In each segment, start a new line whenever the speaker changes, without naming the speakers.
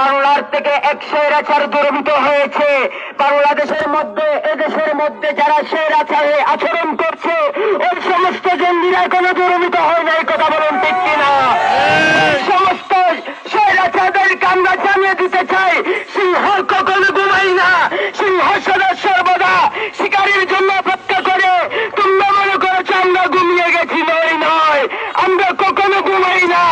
বাংলার থেকে এক স্বৈরাচার দুর্বৃত হয়েছে। বাংলাদেশের মধ্যে, এদেশের মধ্যে যারা স্বৈরাচারে আচরণ করছে, ওই সমস্ত জঙ্গিরা এখনও দুর্বৃত হয় না এই কথা বলুন ঠিক কিনা? সমস্ত আমরা জানিয়ে দিতে চাই, সিংহ কখনো ঘুমাই না, সিংহ সদা সর্বদা শিকারীর জন্য অপেক্ষা করে তোমরা মনে করেছ আমরা ঘুমিয়ে গেছি নয় নয় আমরা কখনো ঘুমাই না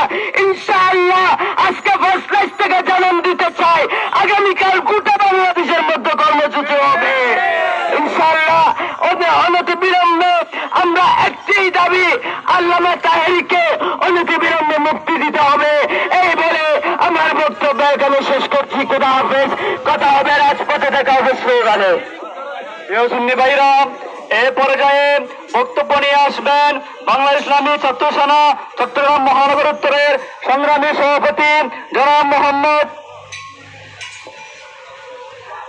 ইনশাআল্লাহ আজকে ফার্স্ট ক্লাস থেকে জানান দিতে চাই আগামীকাল গোটা বাংলাদেশের মধ্যে কর্মসূচি হবে ইনশাআল্লাহ ওদের অনতি বিলম্বে আমরা একটি দাবি আল্লামা তাহেরিকে অনতি বিলম্বে মুক্তি দিতে হবে। এই বলে আমার বক্তব্য এখানে শেষ করছি। কোথা হাফেজ। কথা হবে রাজপথে, দেখা হবে স্লোগানে।
এ পর্যায়ে বক্তব্য নিয়ে আসবেন বাংলা ইসলামী ছাত্র সেনা চট্টগ্রাম মহানগর উত্তরের সংগ্রামী সভাপতি জনাব মোহাম্মদ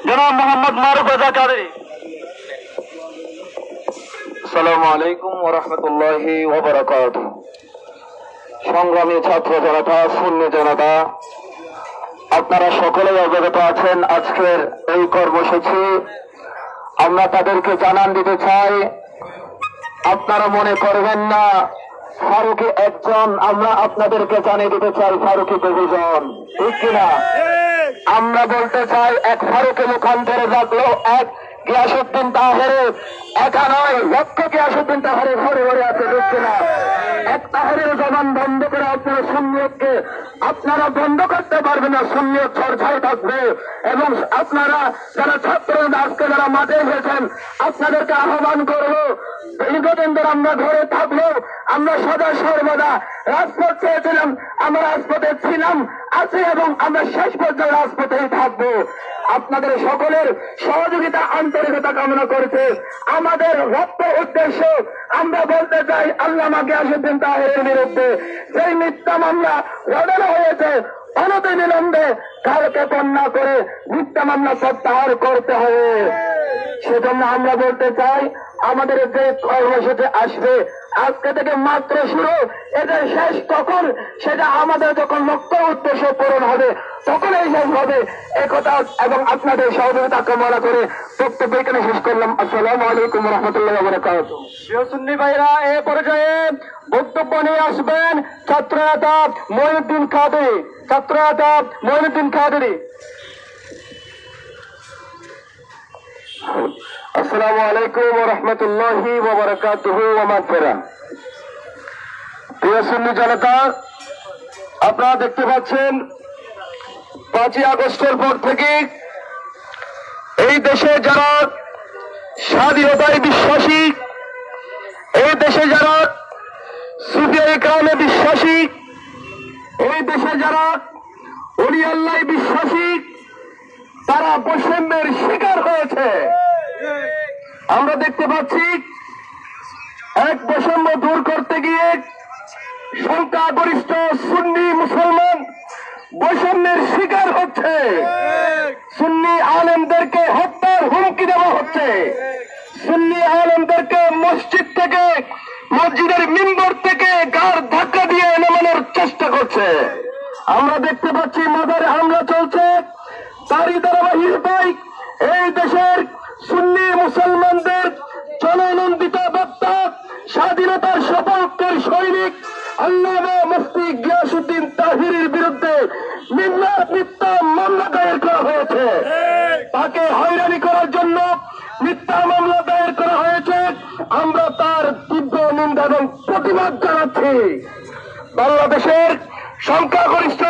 জনাব মোহাম্মদ মারুফ রাজা
আসসালামু আলাইকুম ওয়া রাহমাতুল্লাহি ওয়া বারাকাতুহু। সংগ্রামী ছাত্র জনতা, শূন্য জনতা, আপনারা সকলেই অবগত আছেন আজকের এই কর্মসূচি। আমরা তাদেরকে জানান দিতে চাই, আপনারা মনে করবেন না, ফারুকি একজন, আমরা আপনাদেরকে জানিয়ে দিতে চাই ফারুকি বহুজন ঠিক কিনা আমরা বলতে চাই এক ফারুকে মুখান্তরে রাখল এক গিয়াসুদ্দিন তাহের একা নয়, লক্ষ গিয়াসুদ্দিন তাহের ঘরে ঘরে আছে, ঠিক কিনা এক তাহেরের জবান বন্ধ করে আপনারা সুন্নিয়তকে, আপনারা বন্ধ করতে পারবেন না, সুন্নিয়ত চর্চায় থাকবে। এবং আপনারা যারা ছাত্র, আজকে যারা মাঠে এসেছেন, আপনাদেরকে আহ্বান করব, দীর্ঘদিন ধরে আমরা ঘরে থাকল আমরা সদা সর্বদা রাজপথ চেয়েছিলাম আমরা রাজপথে ছিলাম আছি এবং আমরা শেষ পর্যন্ত রাজপথেই থাকব। আপনাদের সকলের সহযোগিতা, আন্তরিকতা কামনা করছে। আমাদের রক্ত উদ্দেশ্য, আমরা বলতে চাই, আল্লামা গিয়াসুদ্দিন তাহেরের বিরুদ্ধে সেই মিথ্যা মামলা রদানো হয়েছে অনতি বিলম্বে কালকে কন্যা করে মিথ্যা মামলা প্রত্যাহার করতে হবে। সেজন্য আমরা বলতে চাই আমাদের যে কর্মসূচি আসবে, আজকে থেকে মাত্র শুরু। এদের শেষ তখন সেটা আমাদের যখন লক্ষ্য উদ্দেশ্য পূরণ হবে, তখনই শেষ হবে। একথা এবং আপনাদের সহযোগিতা কামনা করে বক্তব্য এখানে শেষ করলাম। আসসালামু আলাইকুম রহমতুল্লাহ
সুন্নি ভাইরা, এ পর্যায়ে বক্তব্য নিয়ে আসবেন ছাত্র নেতা মহিউদ্দিন কাদেরি ছাত্র নেতা মহিউদ্দিন কাদেরি
আসসালামু আলাইকুম রহমতুল্লাহি আপনারা দেখতে পাচ্ছেন, পাঁচই আগস্টের পর থেকে এই দেশে যারা স্বাধীনতায় বিশ্বাসী, এই দেশে যারা সুফিয়া ইকরামে বিশ্বাসী, এই দেশে যারা অলি বিশ্বাসী, তারা বৈষম্যের শিকার হয়েছে। আমরা দেখতে পাচ্ছি এক বৈষম্য দূর করতে গিয়ে সংখ্যাগরিষ্ঠ সুন্নি মুসলমান বৈষম্যের শিকার হচ্ছে। সুন্নি আলেমদেরকে হত্যার হুমকি দেওয়া হচ্ছে। সুন্নি আলেমদেরকে মসজিদ থেকে, মসজিদের মিম্বর থেকে গার ধাক্কা দিয়ে নামানোর চেষ্টা করছে। আমরা দেখতে পাচ্ছি মাদারে হামলা চলছে। তারই ধারাবাহিকতায় এই দেশের বাংলাদেশের সংখ্যাগরিষ্ঠ